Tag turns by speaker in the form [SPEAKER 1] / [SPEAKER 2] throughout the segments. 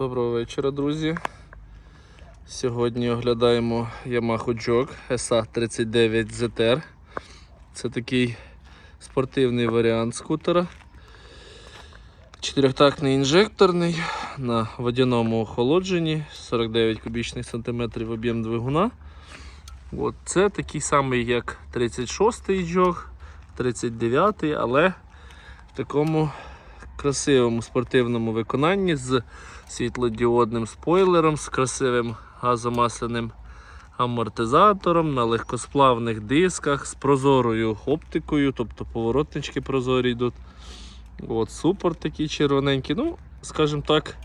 [SPEAKER 1] Доброго вечора, друзі. Сьогодні оглядаємо Yamaha Jog SA39 ZR. Це такий спортивний варіант скутера. Чотирьохтактний інжекторний на водяному охолодженні, 49 кубічних сантиметрів об'єм двигуна. От, це такий самий, як 36-й Jog, 39-й, але в такому красивому спортивному виконанні з світлодіодним спойлером, з красивим газомасляним амортизатором на легкосплавних дисках, з прозорою оптикою, тобто поворотнички прозорі йдуть. От, супорт такий червоненький. Ну, скажімо так,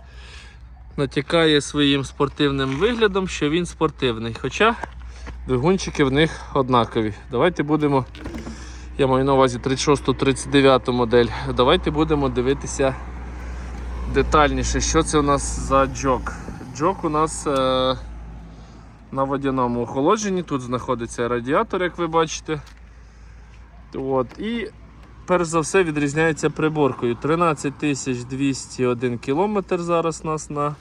[SPEAKER 1] натякає своїм спортивним виглядом, що він спортивний. Хоча двигунчики в них однакові. Давайте будемо. Я маю на увазі 36-39 модель. Давайте будемо дивитися детальніше, що це у нас за джок. Джок у нас е, на водяному охолодженні. Тут знаходиться радіатор, як ви бачите. От. І перш за все відрізняється приборкою. 13201 км зараз у нас на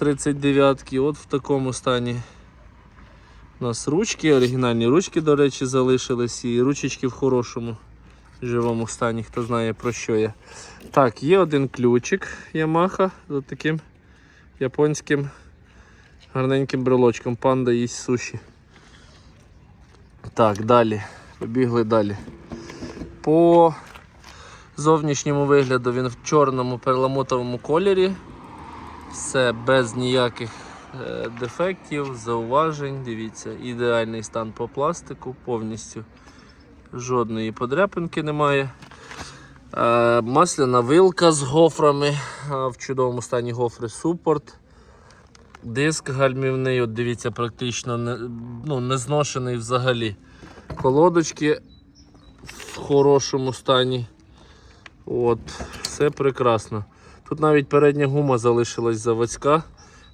[SPEAKER 1] 39-ки. От в такому стані. У нас ручки, оригінальні ручки, до речі, залишились, і ручечки в хорошому живому стані, хто знає про що я. Так, є один ключик Yamaha з таким японським гарненьким брелочком. Панда їсть суші. Так, далі. Побігли далі. По зовнішньому вигляду він в чорному перламутровому кольорі. Все без ніяких дефектів, зауважень. Дивіться, ідеальний стан по пластику, повністю жодної подряпинки немає. Е, Масляна вилка з гофрами, е, в чудовому стані гофри супорт. Диск гальмівний, от дивіться, практично не, ну, не зношений взагалі. Колодочки в хорошому стані. От, Все прекрасно. Тут навіть передня гума залишилась заводська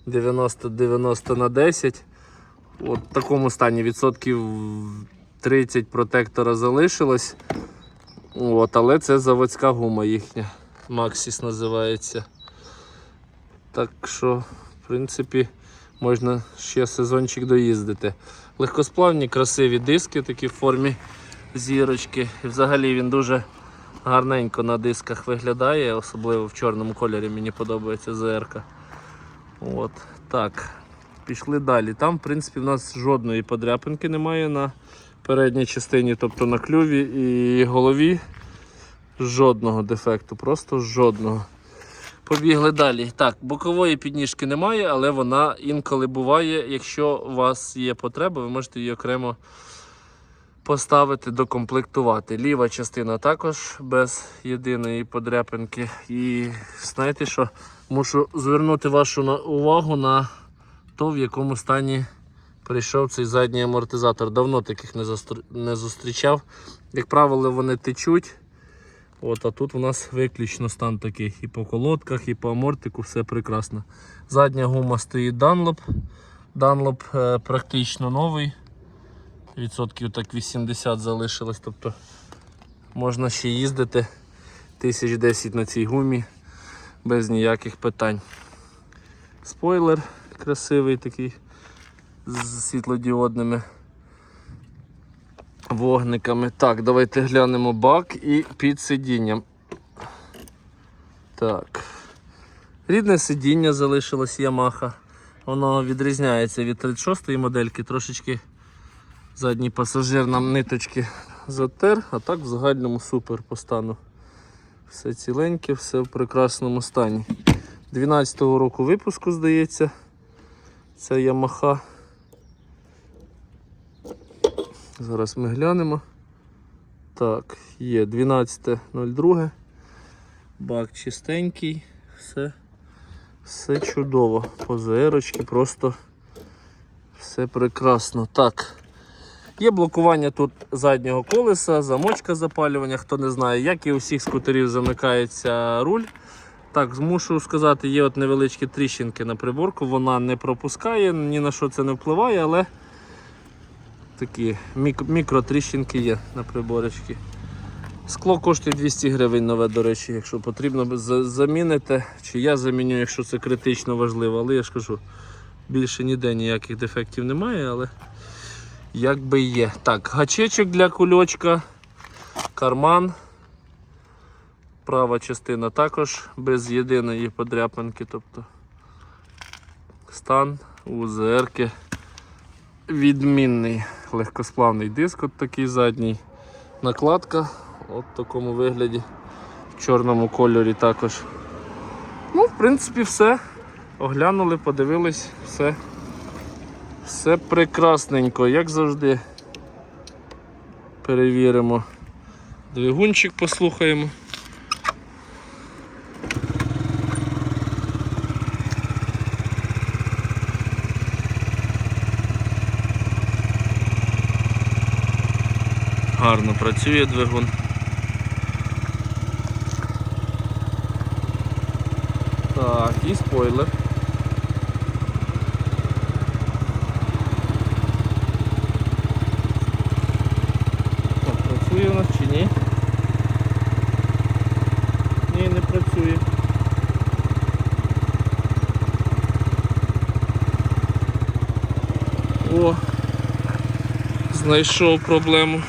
[SPEAKER 1] 90-90 на 10. От в такому стані відсотків 30 протектора залишилось. От, але це заводська гума їхня. Maxis називається. Так що, в принципі, можна ще сезончик доїздити. Легкосплавні, красиві диски такі в формі зірочки. І взагалі він дуже гарненько на дисках виглядає, особливо в чорному кольорі мені подобається ЗРК. От, так. Пішли далі. Там, в принципі, в нас жодної подряпинки немає на передній частині, тобто на клюві і голові. Жодного дефекту, просто жодного. Побігли далі. Так, бокової підніжки немає, але вона інколи буває. Якщо у вас є потреба, ви можете її окремо поставити, докомплектувати. Ліва частина також без єдиної подряпинки. І знаєте що? Мушу звернути вашу увагу на то, в якому стані прийшов цей задній амортизатор. Давно таких не, застр- не зустрічав. Як правило, вони течуть. От, а тут у нас виключно стан такий. І по колодках, і по амортику все прекрасно. Задня гума стоїть Dunlop. Dunlop е, практично новий. Відсотків так 80 залишилось. Тобто можна ще їздити тисяч 10 на цій гумі без ніяких питань. Спойлер красивий такий з світлодіодними вогниками. Так, давайте глянемо бак і під сидінням. Так. Рідне сидіння залишилось Yamaha. Воно відрізняється від 36-ї модельки, трошечки задній пасажир нам ниточки затер, а так в загальному супер по стану. Все ціленьке, все в прекрасному стані. 12-го року випуску, здається, це Yamaha. Зараз ми глянемо. Так, є 12.02. Бак чистенький, все, все чудово. Позерочки, просто все прекрасно. Так. Є блокування тут заднього колеса, замочка запалювання, хто не знає, як і у всіх скутерів замикається руль. Так, змушу сказати, є от невеличкі тріщинки на приборку, вона не пропускає, ні на що це не впливає, але такі мік- мікротріщинки є на приборочці. Скло коштує 200 гривень нове, до речі, якщо потрібно, за- заміните. Чи я заміню, якщо це критично важливо. Але я ж кажу, більше ніде ніяких дефектів немає, але як би є. Так, гачечок для кульочка, карман. Права частина також без єдиної подряпинки. Тобто стан УЗРки відмінний. Легкосплавний диск от такий задній. Накладка от в такому вигляді. В чорному кольорі також. Ну, в принципі, все. Оглянули, подивились, все. Все прекрасненько, як завжди. Перевіримо. Двигунчик послухаємо. Гарно працює двигун. Так, і спойлер. Так, працює у нас чи ні? Ні, не працює. О, знайшов проблему.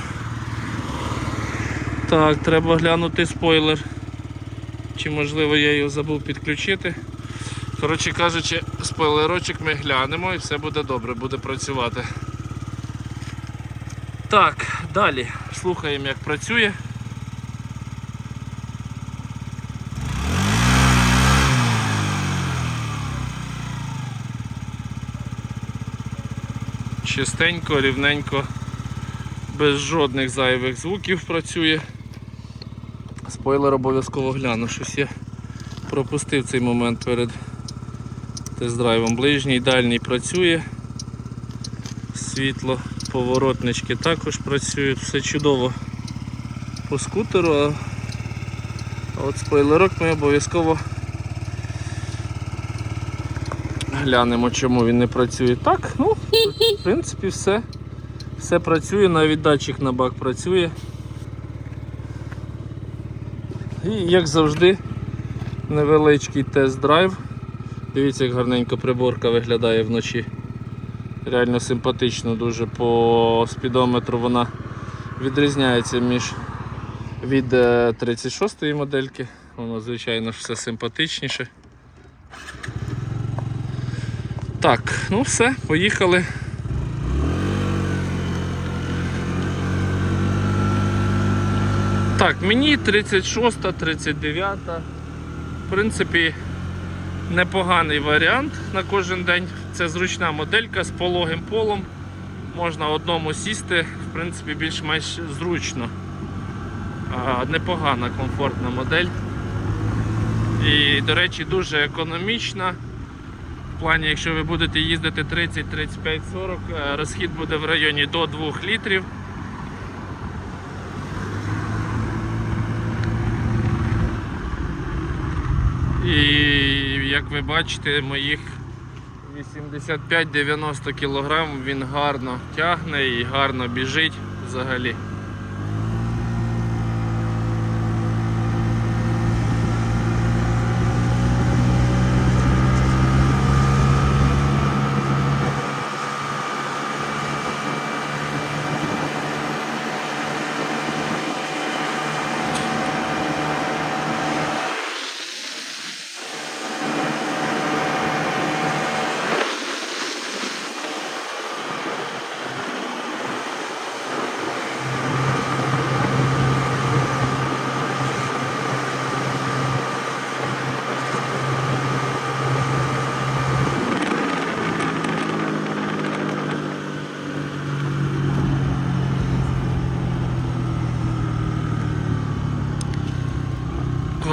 [SPEAKER 1] Так, треба глянути спойлер. Чи можливо я його забув підключити. Коротше кажучи, спойлерочок ми глянемо і все буде добре, буде працювати. Так, далі слухаємо як працює. Чистенько, рівненько, без жодних зайвих звуків працює. Спойлер обов'язково гляну, щось я пропустив цей момент перед тест-драйвом. Ближній, дальній працює. Світло, поворотнички також працюють, все чудово по скутеру, а от спойлерок ми обов'язково глянемо, чому він не працює. Так, ну, в принципі, все. Все працює, навіть датчик на бак працює. І як завжди, невеличкий тест-драйв. Дивіться, як гарненько приборка виглядає вночі. Реально симпатично, дуже по спідометру вона відрізняється між від е, 36-ї модельки. Воно, звичайно все симпатичніше. Так, ну все, поїхали. Так, мені 36, 39. В принципі, непоганий варіант на кожен день. Це зручна моделька з пологим полом. Можна одному сісти, в принципі, більш-менш зручно. Непогана, комфортна модель. І, до речі, дуже економічна. В плані, якщо ви будете їздити 30, 35, 40, е, розхід буде в районі до 2 літрів. І як ви бачите, моїх 85-90 кг він гарно тягне і гарно біжить взагалі.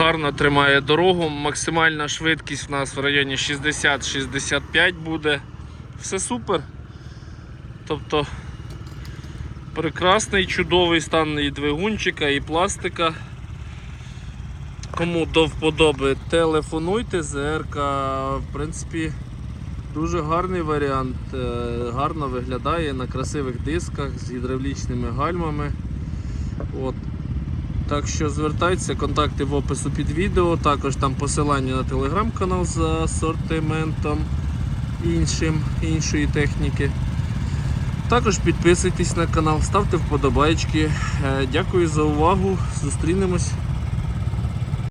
[SPEAKER 1] Гарно тримає дорогу. Максимальна швидкість у нас в районі 60-65 буде. Все супер. Тобто прекрасний, чудовий стан і двигунчика, і пластика. Кому до вподоби, телефонуйте, ЗРК, в принципі, дуже гарний варіант, е, гарно виглядає на красивих дисках з гідравлічними гальмами. От. Так що звертайтеся, контакти в опису під відео, також там посилання на телеграм-канал з асортиментом іншим, іншої техніки. Також підписуйтесь на канал, ставте вподобайки. Е, Дякую за увагу. Зустрінемось